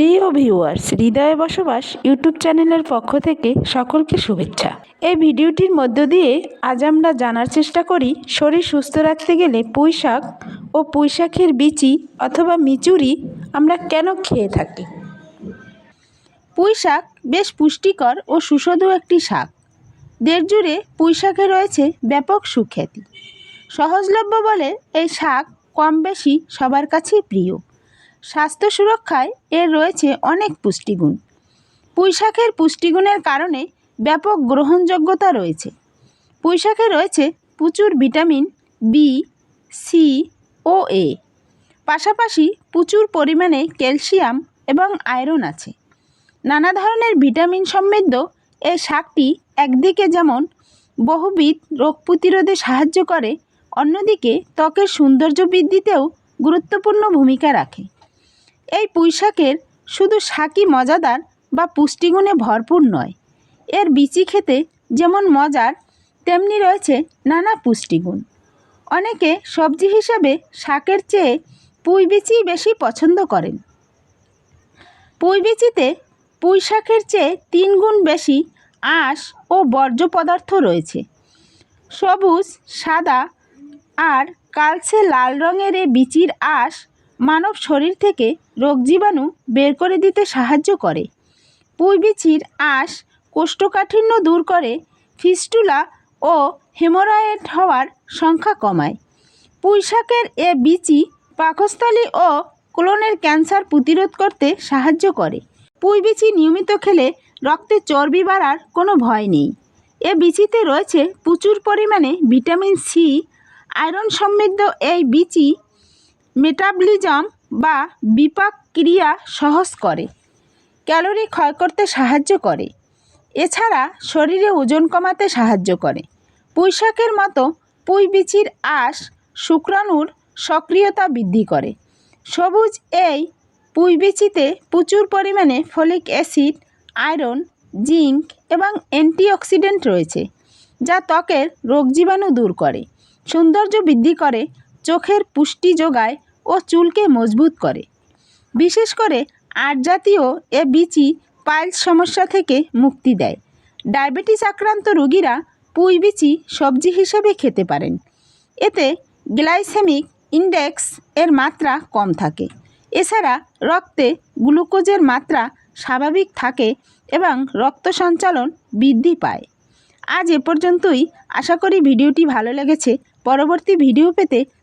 প্রিয় ভিউয়ার্স হৃদয়ে বসবাস ইউটিউব চ্যানেলের পক্ষ থেকে সকলকে শুভেচ্ছা। এই ভিডিওটির মধ্য দিয়ে আজ আমরা জানার চেষ্টা করি, শরীর সুস্থ রাখতে গেলে পুঁই শাক ও পুঁই শাকের বিচি অথবা মিচুরি আমরা কেন খেয়ে থাকি? পুঁই শাক বেশ পুষ্টিকর ও সুস্বাদু একটি শাক। দেড় জুড়ে পুঁই শাকে রয়েছে ব্যাপক সুখ্যাতি। সহজলভ্য বলে এই শাক কম বেশি সবার কাছেই প্রিয়। স্বাস্থ্য সুরক্ষায় এর রয়েছে অনেক পুষ্টিগুণ। পুঁই শাকের পুষ্টিগুণের কারণে ব্যাপক গ্রহণযোগ্যতা রয়েছে। পুঁই শাকে রয়েছে প্রচুর ভিটামিন বি সি ও এ পাশাপাশি প্রচুর পরিমাণে ক্যালসিয়াম এবং আয়রন আছে। নানা ধরনের ভিটামিন সমৃদ্ধ এই শাকটি একদিকে যেমন বহুবিধ রোগ প্রতিরোধে সাহায্য করে, অন্যদিকে ত্বকের সৌন্দর্য বৃদ্ধিতেও গুরুত্বপূর্ণ ভূমিকা রাখে। এই পুঁই শাকের শুধু শাকই মজাদার বা পুষ্টিগুণে ভরপুর নয়। এর বিচি খেতে যেমন মজার, তেমনি রয়েছে নানা পুষ্টিগুণ। অনেকে সবজি হিসাবে শাকের চেয়ে পুঁই বিচিই বেশি পছন্দ করেন। পুঁই বিচিতে পুঁই শাকের চেয়ে তিন গুণ বেশি আঁশ ও বর্জ্য পদার্থ রয়েছে। সবুজ, সাদা আর কালচে লাল রঙের এ বিচির আঁশ মানব শরীর থেকে রোগ জীবাণু বের করে দিতে সাহায্য করে। পুঁই বিচির আঁশ কোষ্ঠকাঠিন্য দূর করে, ফিস্টুলা ও হেমোরয়েড হওয়ার সংখ্যা কমায়। পুঁই শাকের এ বিচি পাকস্থলী ও কোলনের ক্যান্সার প্রতিরোধ করতে সাহায্য করে। পুঁই বিচি নিয়মিত খেলে রক্তে চর্বি বাড়ার কোনো ভয় নেই। এ বিচিতে রয়েছে প্রচুর পরিমাণে ভিটামিন সি, আয়রন সমৃদ্ধ এই বিচি মেটাবলিজম বা বিপাক ক্রিয়া সহজ করে, ক্যালোরি ক্ষয় করতে সাহায্য করে, এছাড়া শরীরে ওজন কমাতে সাহায্য করে। পুঁই শাকের মতো পুঁই বিচির আঁশ শুক্রাণুর সক্রিয়তা বৃদ্ধি করে। সবুজ এই পুঁই বিচিতে প্রচুর পরিমাণে ফলিক অ্যাসিড, আয়রন, জিঙ্ক এবং অ্যান্টিঅক্সিডেন্ট রয়েছে, যা ত্বকের রোগ জীবাণু দূর করে। সৌন্দর্য বৃদ্ধি করে, চোখের পুষ্টি যোগায় ও চুলকে মজবুত করে। বিশেষ করে আট জাতীয় এ বিচি পাইলস সমস্যা থেকে মুক্তি দেয়। ডায়াবেটিস আক্রান্ত রোগীরা পুঁই বিচি সবজি হিসেবে খেতে পারেন। এতে গ্লাইসেমিক ইন্ডেক্স এর মাত্রা কম থাকে। এছাড়া রক্তে গ্লুকোজের মাত্রা স্বাভাবিক থাকে এবং রক্ত সঞ্চালন বৃদ্ধি পায়। আজ এ পর্যন্তই। আশা করি ভিডিওটি ভালো লেগেছে। পরবর্তী ভিডিও পেতে